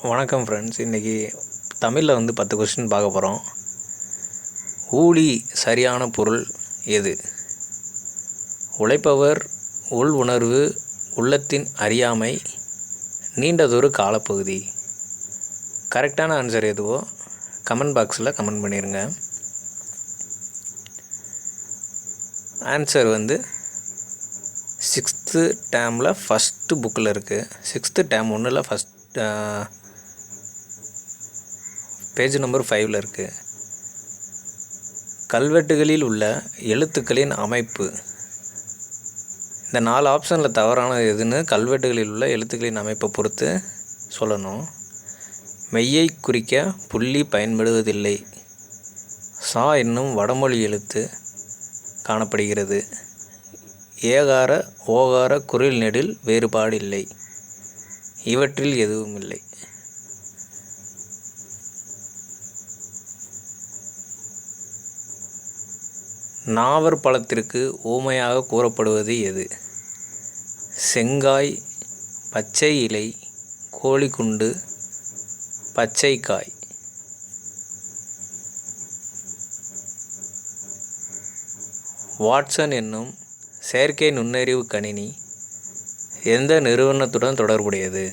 வணக்கம் ஃப்ரெண்ட்ஸ் இன்றைக்கி தமிழில் வந்து பத்து கொஸ்டின் பார்க்க போகிறோம் ஊழி சரியான பொருள் எது? உழைப்பவர் உள் உணர்வு உள்ளத்தின் அறியாமை நீண்டதொரு காலப்பகுதி. கரெக்டான ஆன்சர் எதுவோ கமெண்ட் பாக்ஸில் கமெண்ட் பண்ணிடுங்க ஆன்சர் வந்து சிக்ஸ்த்து டேமில் ஃபஸ்ட்டு புக்கில் இருக்குது சிக்ஸ்த்து டேம் ஒன்றில் ஃபஸ்ட் பேஜ் நம்பர் ஃபைவ்ல இருக்குது கல்வெட்டுகளில் உள்ள எழுத்துக்களின் அமைப்பு. இந்த நாலு ஆப்ஷனில் தவறானது எதுன்னு கல்வெட்டுகளில் உள்ள எழுத்துக்களின் அமைப்பை பொறுத்து சொல்லணும். மெய்யை குறிக்க புள்ளி பயன்படுவதில்லை. சா என்னும் வடமொழி எழுத்து காணப்படுகிறது. ஏகார ஓகார குரில் நெடில் வேறுபாடு இல்லை இவற்றில் எதுவும் இல்லை. நாவற் பழத்திற்கு ஊமையாக கூறப்படுவது எது? செங்காய் பச்சை இலை கோழிக்குண்டு பச்சைக்காய். வாட்சன் என்னும் செயற்கை நுண்ணறிவு கணினி எந்த நிறுவனத்துடன் தொடர்புடையது?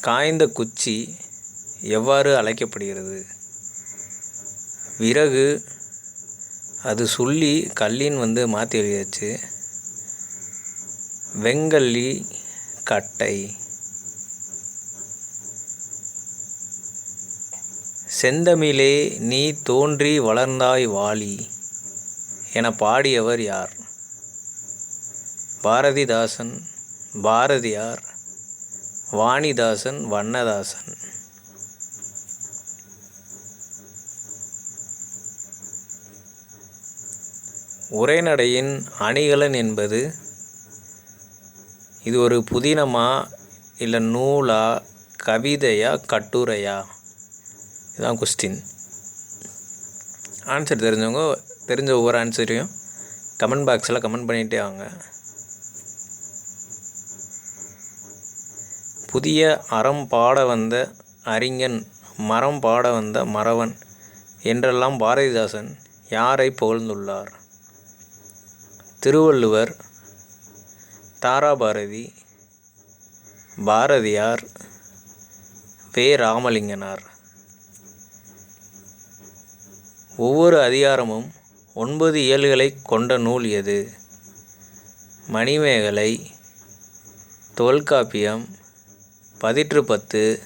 காய்ந்த குச்சி எவ்வாறு அழைக்கப்படுகிறது? விறகு அது சொல்லி கல்லின் வந்து மாற்றி எழுதியாச்சு. வெங்கல்லி கட்டை. செந்தமிழே நீ தோன்றி வளர்ந்தாய் வாலி என பாடியவர் யார்? பாரதிதாசன் பாரதியார் வாணிதாசன் வண்ணதாசன். உரைநடையின் அணிகலன் என்பது இது ஒரு புதினமா இல்லை நூலா கவிதையா கட்டுரையா? இதுதான் கொஸ்டின் ஆன்சர் தெரிஞ்சவங்க தெரிஞ்ச ஒவ்வொரு ஆன்சரையும் கமெண்ட் பாக்ஸில் கமெண்ட் பண்ணிகிட்டே வாங்க. புதிய அறம் பாட வந்த அறிஞன் மரம் பாட வந்த மறவன் என்றெல்லாம் பாரதிதாசன் யாரை புகழ்ந்துள்ளார்? திருவள்ளுவர் தாராபாரதி பாரதியார் வே. ராமலிங்கனார். ஒவ்வொரு அதிகாரமும் ஒன்பது இயல்களை கொண்ட நூல் எது? மணிமேகலை தொல்காப்பியம் பதிற்று பத்து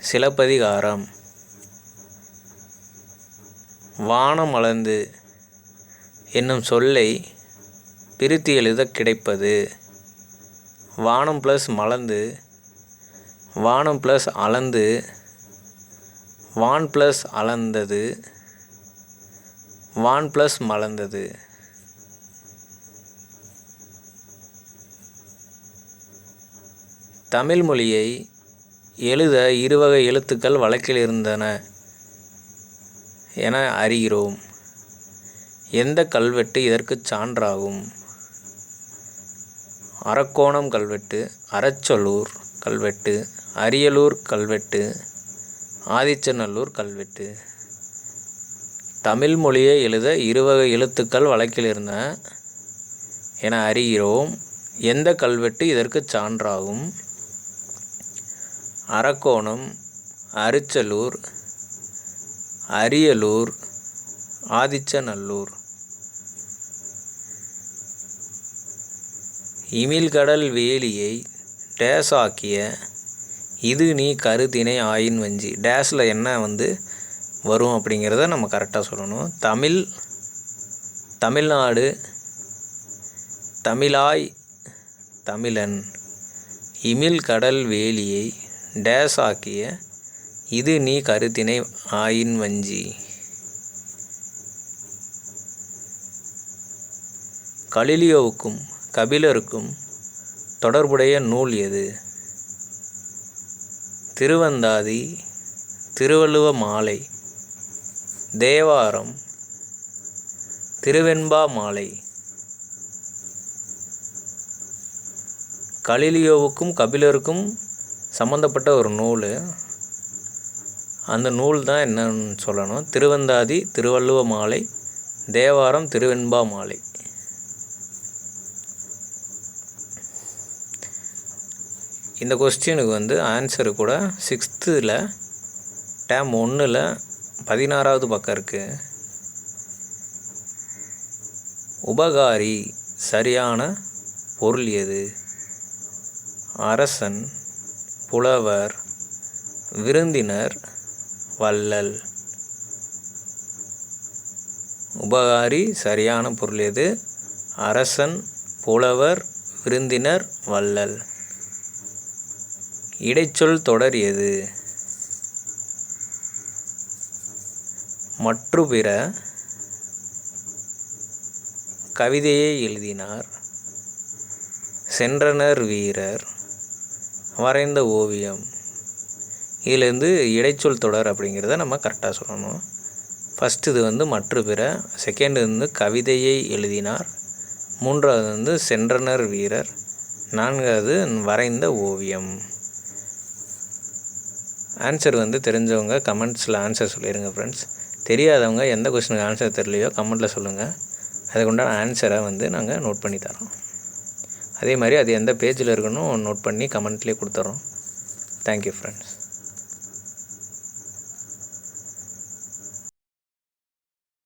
சிலப்பதிகாரம். வானம் அளந்து என்னும் சொல்லை பிரித்து எழுத கிடைப்பது. வானம் ப்ளஸ் மலர்ந்து வானம் ப்ளஸ் அளந்து வான் ப்ளஸ் அளந்தது வான் ப்ளஸ் மலர்ந்தது. தமிழ் மொழியை எழுத இருவகை எழுத்துக்கள் வழக்கில் இருந்தன என அறிகிறோம். எந்த கல்வெட்டு இதற்குச் சான்றாகும்? அரக்கோணம் கல்வெட்டு அறச்சலூர் கல்வெட்டு அரியலூர் கல்வெட்டு ஆதிச்சநல்லூர் கல்வெட்டு. தமிழ் மொழியை எழுத இருவகை எழுத்துக்கள் வழக்கில் இருந்தன என அறிகிறோம். எந்த கல்வெட்டு இதற்குச் சான்றாகும்? அரக்கோணம் அரிச்சலூர் அரியலூர் ஆதிச்சநல்லூர். இமிழ்கடல் வேலியை டேஸ் ஆக்கிய இது நீ கருத்தினை ஆயின் வஞ்சி டேஸில் என்ன வந்து வரும் அப்படிங்கிறத நம்ம கரெக்டாக சொல்லணும். தமிழ் தமிழ்நாடு தமிழாய் தமிழன். இமிழ் கடல் வேலியை டேஸ் ஆக்கிய இது நீ கருத்தினை ஆயின் வஞ்சி கலிலியோவுக்கும் கபிலருக்கும் தொடர்புடைய நூல் எது? திருவந்தாதி திருவள்ளுவ மாலை தேவாரம் திருவெண்பா மாலை. கலிலியோவுக்கும் கபிலருக்கும் சம்மந்தப்பட்ட ஒரு நூல். அந்த நூல் தான் என்னன்னு சொல்லணும். திருவந்தாதி திருவள்ளுவ மாலை தேவாரம் திருவெண்பா மாலை. இந்த கொஸ்டினுக்கு வந்து ஆன்சரு கூட சிக்ஸ்த்தில் டேம் ஒன்றில் பதினாறாவது பக்கம் இருக்குது உபகாரி சரியான பொருள் எது? அரசன் புலவர் விருந்தினர் வள்ளல். உபகாரி சரியான பொருள் எது? அரசன் புலவர் விருந்தினர் வள்ளல். இடைச்சொல் தொடர் எது மற்று பிற கவிதையை எழுதினார். சென்றனர் வீரர் வரைந்த ஓவியம். இதிலேருந்து இடைச்சொல் தொடர் அப்படிங்கிறத நம்ம கரெக்டாக சொல்லணும். ஃபஸ்ட்டு இது வந்து மற்ற பிற செகண்ட் வந்து கவிதையை எழுதினார். மூன்றாவது வந்து சென்றனர் வீரர் நான்காவது வரைந்த ஓவியம். ஆன்சர் வந்து தெரிஞ்சவங்க கமெண்ட்ஸில் ஆன்சர் சொல்லிடுங்க ஃப்ரெண்ட்ஸ் தெரியாதவங்க எந்த கொஸ்டினுக்கு ஆன்சர் தெரியலையோ கமெண்ட்டில் சொல்லுங்கள் அதுக்குண்டான ஆன்சரை வந்து நாங்கள் நோட் பண்ணி தரோம் அதே மாதிரி அது எந்த பேஜில் இருக்குன்னு நோட் பண்ணி கமெண்ட்லேயே கொடுத்துட்றோம் தேங்க்யூ ஃப்ரெண்ட்ஸ்